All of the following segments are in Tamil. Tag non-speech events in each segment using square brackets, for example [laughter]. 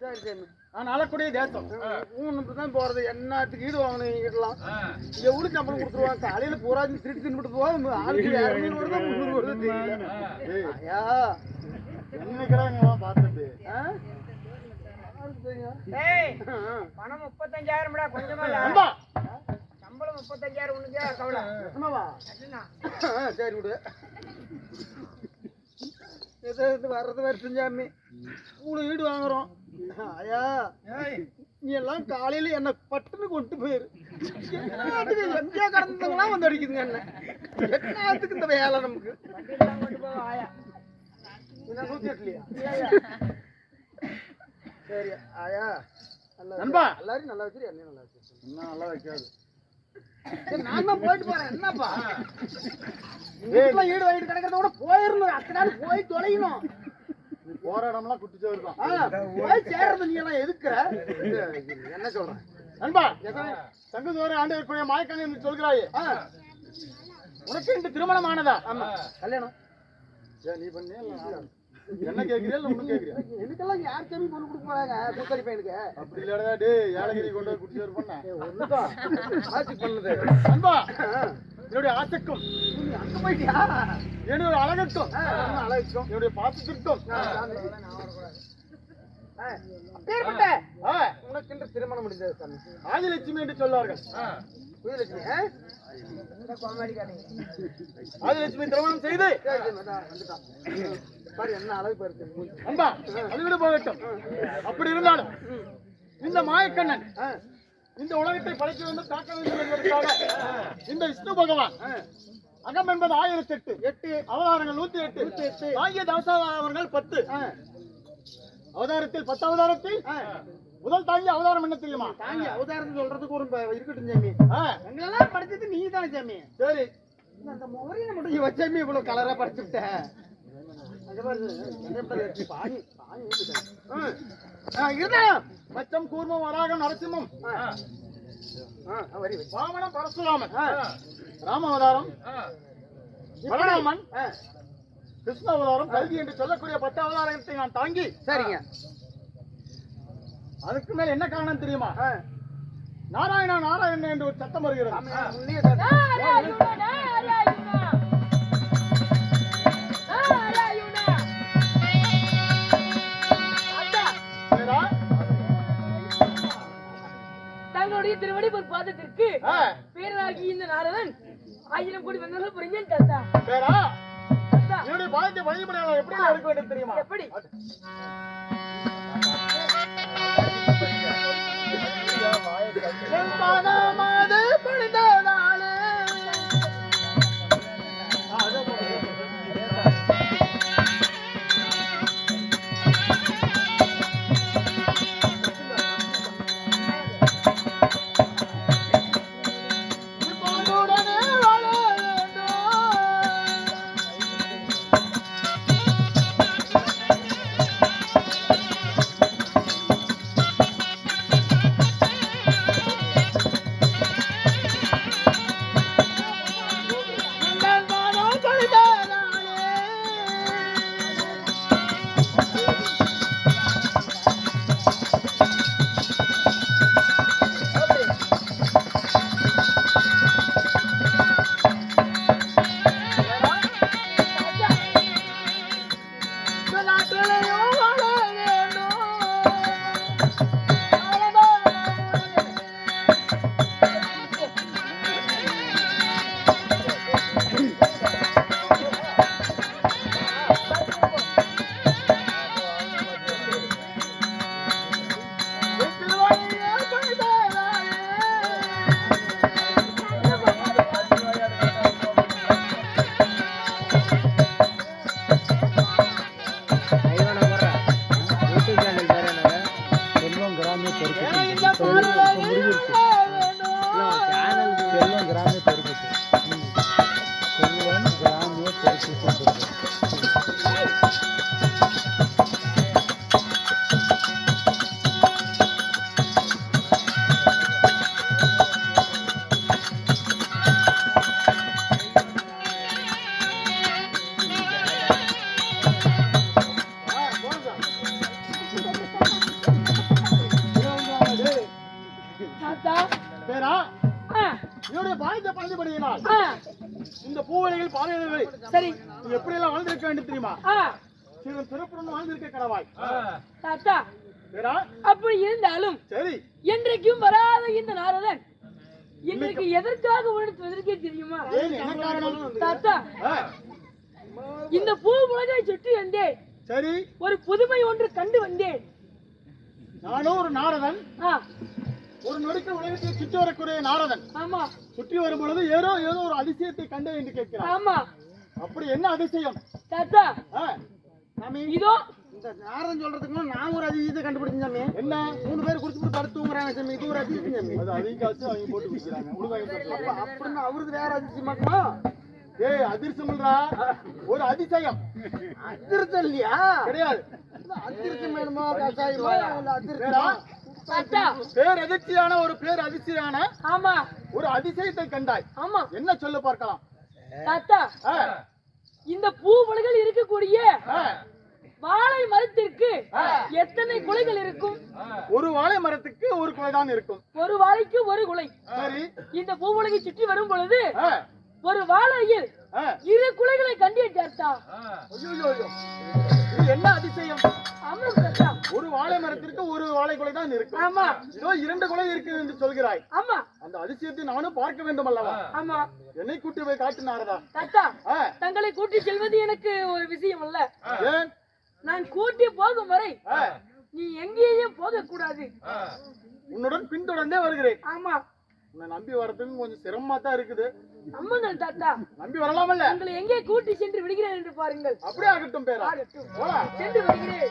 சரி சரி நான் ஆளக்கூடிய தேசம். ஊன்னு தான் போறது என்னத்துக்கு ஈடு வாங்கணும் இடலாம் எவ்வளவு சம்பளம் கொடுத்துருவாங்க. காலையில பூரா திருட்டு தின்னுட்டு போவோம் ஆளுக்கு இரநூறு வருதா முந்நூறு வருதா ஐயா என்னைக்குறாங்க பார்த்துட்டு? பணம் முப்பத்தஞ்சாயிரம்டா கொஞ்சமா சம்பளம் முப்பத்தஞ்சாயிரம் உனக்கு கவலை. சரி விடு. ஏதோ இது வர்றது வருஷம் சாமி. மூணு வீடு வாங்குறோம். ஐயா நீ எல்லாம் காலையில என்ன பட்டுன்னு கொண்டு போயிரு. எங்கேயா கடந்தவங்களாம் வந்து அடிக்குதுங்க என்ன. என்னத்துக்கு இந்த வேலை நமக்கு? என்ன சரி ஆயா நல்லா நண்பா. வச்சிரு. எல்லாரையும் நல்லா வச்சிரு என்னையும் நல்லா வச்சிரு நல்லா வைக்காது. நான் தான் போயிட்டு போறேன். என்னப்பா? வீட்டுல ஈடு வாங்கிட்டு கிடக்கிறத விட போயிடணும் அத்தனை போய் தொலையணும். போற இடம்லாம் குட்டிச்சவர் தான். ஆ, போய் சேர்றது நீ எல்லாம் எதுக்குற என்ன சொல்றேன் நண்பா சங்கத்தோரை ஆண்டு இருக்கக்கூடிய மாயக்கணி என்று சொல்கிறாயே. உனக்கு இன்று திருமணம் ஆனதா ஆமா. கல்யாணம். நீ நான்? என்ன கேட்கிறியா இல்ல ஒண்ணு கேட்கிறியா எனக்கெல்லாம் யார் பொண்ணு கொடுக்க போறாங்க? பூக்கடி பையனுக்கு. அப்படி இல்லடா டேய் ஏலகிரி கொண்டு போய் குட்டிச்சவர் பண்ண? ஒண்ணுதான் ஆட்சி பண்ணுது. ஆ, என்னுடைய ஆசைக்கும் அங்க போயிட்டியா? என்னுடைய அழகுக்கும். அழகிக்கும். என்னுடைய பாசத்திற்கும். அப்பேற்பட்ட உனக்கு இன்று திருமணம் முடிந்தது சாமி. ஆதிலட்சுமி என்று சொல்வார்கள். ஆதிலட்சுமி திருமணம் செய்து. பாரு என்ன அழகு பாரு மூஞ்சி. நண்பா அது விட போகட்டும். அப்படி இருந்தாலும் இந்த மாயக்கண்ணன் இந்த உலகத்தை படைக்க வேண்டும் காக்க வேண்டும் என்பதற்காக இந்த விஷ்ணு பகவான் அகம் என்பது ஆயிரத்தி எட்டு. எட்டு அவதாரங்கள் நூத்தி எட்டு. நூத்தி எட்டு. ஆகிய தவசாவதாரங்கள் பத்து. அவதாரத்தில் பத்து அவதாரத்தில். முதல் தாங்கிய அவதாரம் என்ன தெரியுமா? தாங்கி அவதாரத்தை சொல்றதுக்கு ஒரு இருக்கட்டும் சாமி எங்களெல்லாம் படிச்சது நீ தானே சாமி சரி. அந்த முகரியை மட்டும் இவ சாமி இவ்வளவு கலரா படிச்சு [laughs] இருந்தாலும் மச்சம் கூர்மம் வராகம் நரசிம்மம். வாமனம் பரசுராமன். ஆ. ராம அவதாரம். பலராமன் ஆ, கிருஷ்ண அவதாரம் கல்வி என்று சொல்லக்கூடிய பத்து அவதாரத்தை நான் தாங்கி சரிங்க. அதுக்கு மேல என்ன காரணம் தெரியுமா? ஆ. நாராயணா நாராயணன் என்று ஒரு சத்தம் வருகிறது. தங்களுடைய திருவடி ஒரு பாதத்திற்கு பேரராகி இந்த நாரதன் ஆயிரம் கோடி வந்தாலும் புரிஞ்சேன் தாத்தா. என்னுடைய பாயத்தை வழிபடையாளர் எப்படி எடுக்க வேண்டும் தெரியுமா? எப்படி? என் 다 왔다. 빼라. 아. என்னுடைய பாயத்தை பணிபடியினால் ஆ, இந்த பூவலைகள் பாலைகள் சரி. நீ எப்படியெல்லாம் வாழ்ந்திருக்க வேண்டும் தெரியுமா? சிறு சிறப்புடன் வாழ்ந்திருக்க கடவாய். தாத்தா அப்படி இருந்தாலும் சரி. என்றைக்கும் வராத இந்த நாரதன் இன்றைக்கு எதற்காக உணர்த்துவதற்கே தெரியுமா? ஏன் என்ன காரணம் தாத்தா இந்த பூ உலகை சுற்றி வந்தேன். சரி. ஒரு புதுமை ஒன்று கண்டு வந்தேன். நானும் ஒரு நாரதன். ஒரு நொடிக்கு உலகத்தில் சுற்றி வரக்கூடிய நாரதன் ஆமா. சுற்றி வரும் பொழுது ஏதோ ஏதோ ஒரு அதிசயத்தை கண்டேன் என்று கேட்கிறார் ஆமா. அப்படி என்ன அதிசயம்? தாத்தா. இதோ. இந்த நாரதன் சொல்றதுக்கு நான் ஒரு அதிசயத்தை கண்டுபிடிச்சேன் சாமி. என்ன? மூணு பேர் குடிச்சு போட்டு படுத்து தூங்குறாங்க சாமி. இது ஒரு அதிசயம் சாமி. அது அதிக காசு அவங்க போட்டு குடிக்கிறாங்க. உழுவாங்க அப்ப அப்படின்னு அவருக்கு வேற அதிசயம் மட்டுமா ஏய் அதிர்ஷ்டம்ன்றா ஒரு அதிசயம். அதிர்ஷ்டம் இல்லையா? கிடையாது. அதிர்ஷ்டம் வேணுமா? கசாயமா? அதிர்ஷ்டம் பேர் அதிர்ச்சியான ஒரு பேர் அதிர்ச்சியான ஆமா. ஒரு அதிசயத்தை கண்டாய். ஆமா. என்ன சொல்லு பார்க்கலாம்? தாத்தா இந்த பூ உலகில் இருக்கக்கூடிய வாழை மரத்திற்கு எத்தனை குலைகள் இருக்கும்? ஒரு வாழை மரத்துக்கு ஒரு குலைதான் இருக்கும். ஒரு வாழைக்கு ஒரு குலை. சரி. இந்த பூ உலகை சுற்றி வரும் பொழுது ஒரு வாழையில். இரு குலைகளை கண்டேன் என்ன அதிசயம்? ஒரு வாழை மரத்திற்கு ஒரு வாழை குலை தான் இருக்கும் ஆமா. இதோ இரண்டு குலை இருக்கு என்று சொல்கிறாய். ஆமா. அந்த அதிசயத்தை நானும் பார்க்க வேண்டும் அல்லவா? ஆமா. என்னை கூட்டி போய் காட்டினாரதா தாத்தா ஆ, தங்களை கூட்டி செல்வது எனக்கு ஒரு விஷயம் அல்ல. ஏன்? நான் கூட்டி போகும் வரை நீ எங்கேயும் போகக்கூடாது. உன்னுடன் பின்தொடர்ந்தே வருகிறேன். ஆமா. உன்னை நம்பி வரதுக்கு கொஞ்சம் சிரமமா தான் இருக்குது. நம்புங்கள் தாத்தா. நம்பி வரலாமல்ல. உங்களை எங்கே கூட்டி சென்று விடுகிறேன் என்று பாருங்கள். அப்படியே ஆகட்டும் பேரா. சென்று வருகிறேன்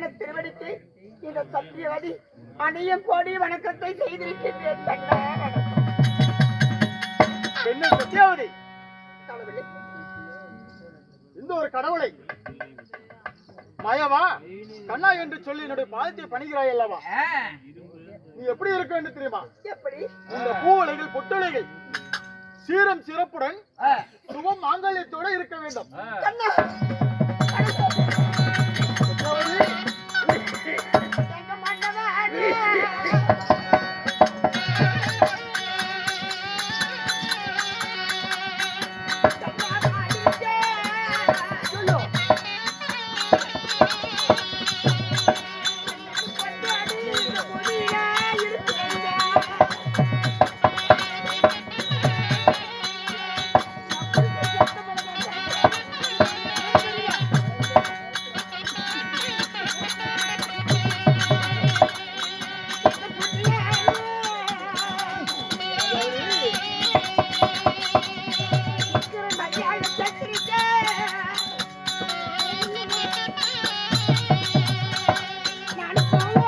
பொன்னான திருவடிக்கு இந்த சத்தியவதி அணியும் கோடி வணக்கத்தை செய்திருக்கின்றேன். கடவுளே, இந்த ஒரு கடவுளை. மாயாவா கண்ணா என்று சொல்லி என்னுடைய பாதத்தை பணிகிறாய் அல்லவா? நீ எப்படி இருக்க வேண்டும் தெரியுமா? எப்படி? இந்த பூவலைகள் பொட்டுலைகள் சீரம் சிறப்புடன் சுபம் மாங்கல்யத்தோட இருக்க வேண்டும். Bye.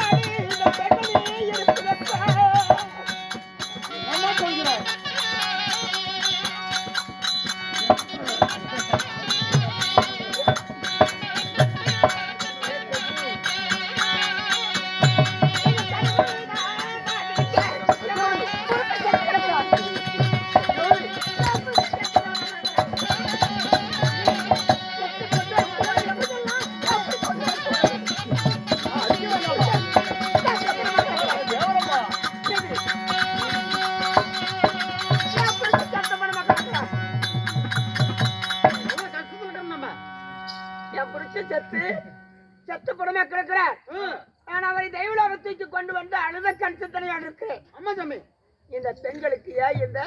பெண்களுக்கு ஏன் இந்த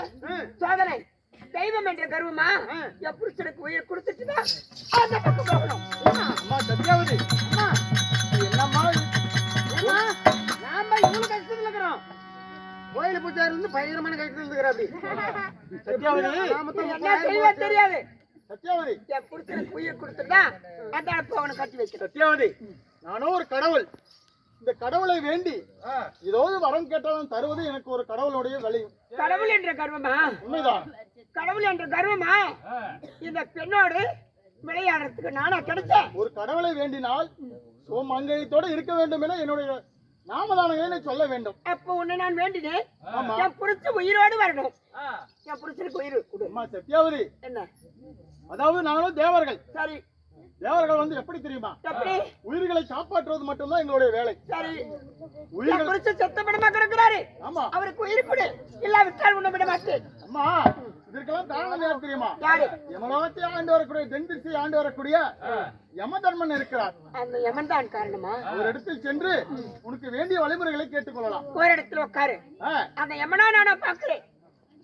சோதனை? தெய்வம் என்ற கர்வமா? என் புருஷனுக்கு உயிர் கொடுத்துட்டுதான் அந்த பக்கம் போகணும். அம்மா சத்யாவதி அம்மா என்னம்மா நாம இவ்வளவு கஷ்டத்துல இருக்கிறோம். கோயில் பூஜாரி இருந்து பயங்கரமான கஷ்டத்துல இருக்கிற அப்படி. சத்யாவதி [laughs] என்ன செய்வா தெரியாது. சத்யாவதி என் புருஷனுக்கு உயிர் கொடுத்துட்டா அந்த அவனை கட்டி வைக்கிறேன் சத்யாவதி நானோ ஒரு கடவுள். இந்த கடவுளை வேண்டி ஏதாவது வரம் கேட்டாலும் தருவது எனக்கு ஒரு கடவுளுடைய வழி. கடவுள் என்ற கர்வமா உண்மைதான். கடவுள் என்ற கர்வமா இந்த பெண்ணோடு விளையாடுறதுக்கு நானா கிடைச்சேன். ஒரு கடவுளை வேண்டினால் சோமங்கயத்தோட இருக்க வேண்டும் என என்னுடைய நாமதானங்களை சொல்ல வேண்டும். அப்ப உன்னை நான் வேண்டினேன். என் புருஷன் உயிரோடு வரணும். என் புருஷனுக்கு உயிர் சத்யாவதி. என்ன? அதாவது நாங்களும் தேவர்கள். சரி. தேவர்கள் வந்து எப்படி தெரியுமா? எப்படி? உயிர்களை காப்பாற்றுவது மட்டும்தான் எங்களுடைய வேலை. சரி. உயிர்கள் செத்த படமா கிடக்குறாரு. ஆமா. அவருக்கு உயிர் கொடு. இல்லாவிட்டால் உன்னை விட மாட்டேன். அம்மா இதற்கெல்லாம் காரணம் யார் தெரியுமா? யாரு? யமலோகத்தை ஆண்டு வரக்கூடிய தென்திசை ஆண்டு வரக்கூடிய யமதர்மன் இருக்கிறார். அந்த யமன் தான் காரணமா அவர் இடத்தில் சென்று உனக்கு வேண்டிய வழிமுறைகளை கேட்டுக்கொள்ளலாம். ஒரு இடத்துல உட்காரு அந்த யமனா நானா பாக்குறேன்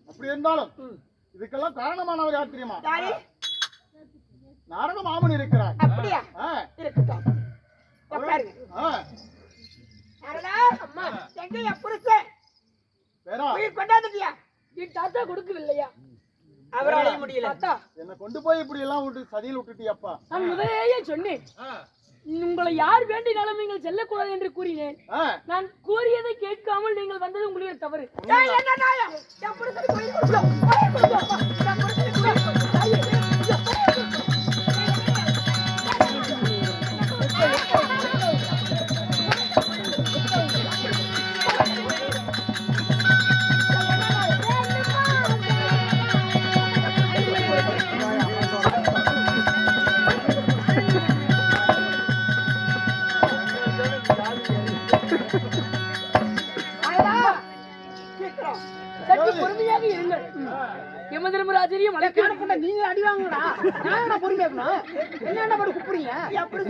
அப்படி இருந்தாலும் இதுக்கெல்லாம் காரணமானவர் யார் தெரியுமா? யாரு? நாரத மாமன் இருக்கிறார். அப்படியா? இருக்கட்டும். உட்காருங்க. அடடா, அம்மா எங்க என் புருஷன் வேறா. உயிர் கொண்டாந்துட்டியா? என் தாத்தா கொடுக்கவில்லையா? அவராலே முடியல. தாத்தா. என்னை கொண்டு போய் இப்படி எல்லாம் விட்டு சதியில் விட்டுட்டியப்பா. நான் முதலேயே சொன்னேன். உங்களை யார் வேண்டினாலும் நீங்கள் செல்லக்கூடாது என்று கூறினேன். நான் கூறியதை கேட்காமல் நீங்கள் வந்தது உங்களுடைய தவறு. என்ன? என் உயிர் சற்று பொறுமையாக இருங்கள். யமதர்மராஜரையும் வழக்கு நீங்க அடி வாங்கடா நான் பொறுமையா இருக்கணும்? என்ன என்ன பண்ணி கூப்பிடுறீங்க? அப்படி